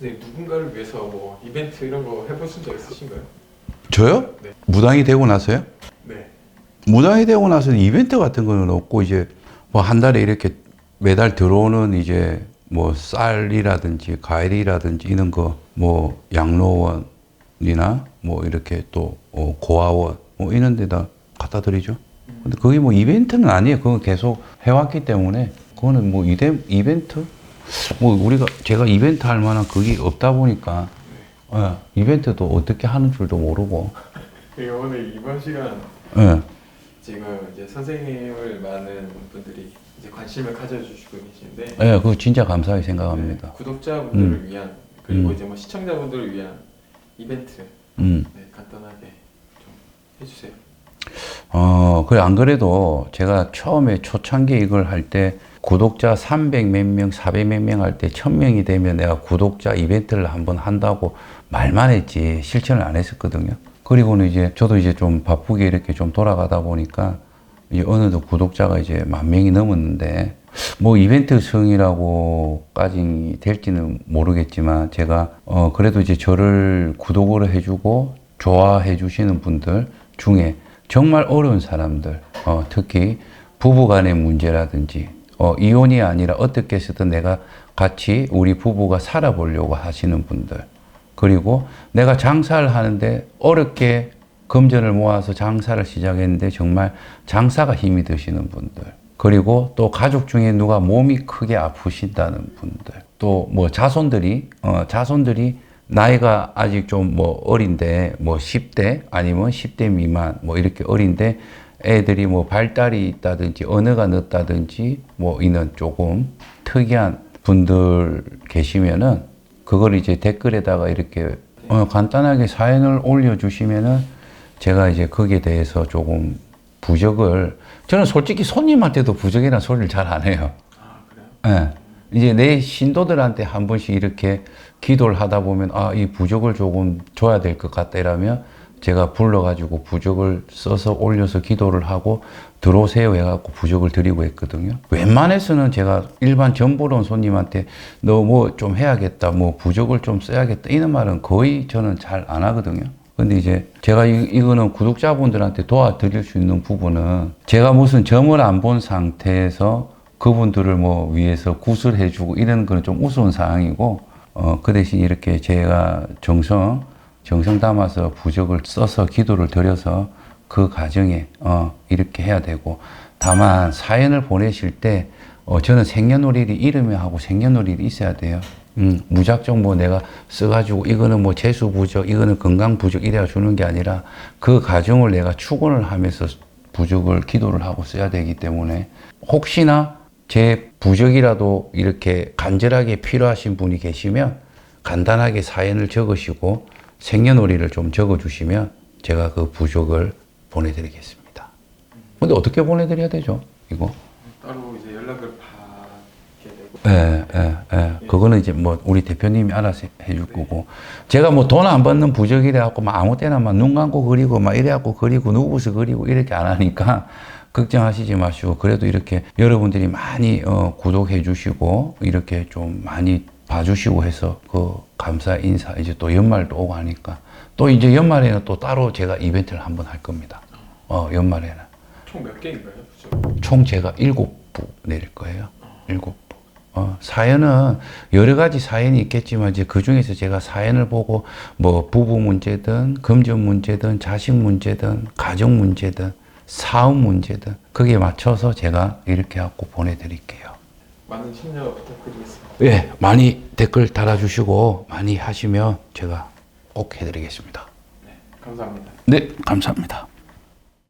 네, 누군가를 위해서 뭐 이벤트 이런 거 해보신 적 있으신가요? 저요? 네. 무당이 되고 나서요? 네. 무당이 되고 나서는 이벤트 같은 거는 없고 이제 뭐 한 달에 이렇게 매달 들어오는 이제 뭐 쌀이라든지 과일이라든지 이런 거 뭐 양로원이나 뭐 이렇게 또 어, 고아원 뭐 이런 데다 갖다 드리죠. 근데 그게 뭐 이벤트는 아니에요. 그건 계속 해왔기 때문에 그거는 뭐 이벤트 뭐 우리가 제가 이벤트 할 만한 그게 없다 보니까 예, 이벤트도 어떻게 하는 줄도 모르고 그리고 오늘 이번 시간 예. 지금 이제 선생님을 많은 분들이 이제 관심을 가져주시고 계시는데 예, 그거 진짜 감사하게 생각합니다. 네, 구독자분들을 음. 위한 그리고 음. 이제 뭐 시청자분들을 위한 이벤트 음. 네, 간단하게 좀 해주세요. 어, 그래, 안 그래도 제가 처음에 초창기 이걸 할 때 구독자 300 몇 명, 400 몇 명 할 때 1000명이 되면 내가 구독자 이벤트를 한번 한다고 말만 했지 실천을 안 했었거든요. 그리고는 이제 저도 이제 좀 바쁘게 이렇게 좀 돌아가다 보니까 이제 어느덧 구독자가 이제 만 명이 넘었는데 뭐 이벤트 성이라고까지 될지는 모르겠지만 제가 어 그래도 이제 저를 구독을 해주고 좋아해 주시는 분들 중에 정말 어려운 사람들 어 특히 부부간의 문제라든지 어 이혼이 아니라 어떻게 해서든 내가 같이 우리 부부가 살아보려고 하시는 분들 그리고 내가 장사를 하는데 어렵게 금전을 모아서 장사를 시작했는데 정말 장사가 힘이 드시는 분들. 그리고 또 가족 중에 누가 몸이 크게 아프신다는 분들. 또 뭐 자손들이, 어, 자손들이 나이가 아직 좀 뭐 어린데 뭐 10대 아니면 10대 미만 뭐 이렇게 어린데 애들이 뭐 발달이 있다든지 언어가 늦다든지 뭐 이런 조금 특이한 분들 계시면은 그걸 이제 댓글에다가 이렇게 어, 간단하게 사연을 올려주시면은 제가 이제 거기에 대해서 조금 부적을 저는 솔직히 손님한테도 부적이라는 소리를 잘 안 해요. 아 그래요? 예. 이제 내 신도들한테 한 번씩 이렇게 기도를 하다 보면 아, 이 부적을 조금 줘야 될 것 같다 이러면 제가 불러가지고 부적을 써서 올려서 기도를 하고 들어오세요 해갖고 부적을 드리고 했거든요. 웬만해서는 제가 일반 전보론 손님한테 너 뭐 좀 해야겠다, 뭐 부적을 좀 써야겠다 이런 말은 거의 저는 잘 안 하거든요. 근데 이제 제가 이, 이거는 구독자분들한테 도와드릴 수 있는 부분은 제가 무슨 점을 안 본 상태에서 그분들을 뭐 위해서 구슬해주고 이런 거는 좀 우스운 상황이고 어, 그 대신 이렇게 제가 정성 정성 담아서 부적을 써서 기도를 드려서 그 과정에 어, 이렇게 해야 되고 다만 사연을 보내실 때 어, 저는 생년월일이 이름에 하고 생년월일이 있어야 돼요. 음, 무작정 뭐 내가 써가지고 이거는 뭐 재수 부적, 이거는 건강 부적 이래야 주는 게 아니라 그 과정을 내가 축원을 하면서 부적을 기도를 하고 써야 되기 때문에 혹시나 제 부적이라도 이렇게 간절하게 필요하신 분이 계시면 간단하게 사연을 적으시고 생년월일을 좀 적어주시면 제가 그 부적을 보내드리겠습니다. 근데 어떻게 보내드려야 되죠? 이거? 따로 이제 연락을 받게 되고 예, 예, 예. 그거는 이제 뭐 우리 대표님이 알아서 해줄 거고. 제가 뭐 돈 안 받는 부적이래 갖고 막 아무 때나 막 눈 감고 그리고 막 이래 갖고 그리고 누구서 그리고 이렇게 안 하니까 걱정하시지 마시고 그래도 이렇게 여러분들이 많이 어, 구독해 주시고 이렇게 좀 많이 봐주시고 해서 그 감사 인사 이제 또 연말도 오고 하니까 또 이제 연말에는 또 따로 제가 이벤트를 한번 할 겁니다. 어, 연말에는. 총 몇 개인가요? 부적? 총 제가 일곱 부 내릴 거예요. 일곱 부. 어, 사연은 여러 가지 사연이 있겠지만 이제 그 중에서 제가 사연을 보고 뭐 부부 문제든 금전 문제든 자식 문제든 가정 문제든 사업 문제든 거기에 맞춰서 제가 이렇게 갖고 보내드릴게요. 많은 참여 부탁드리겠습니다. 예, 많이 댓글 달아주시고 많이 하시면 제가 꼭 해드리겠습니다. 네, 감사합니다. 네, 감사합니다.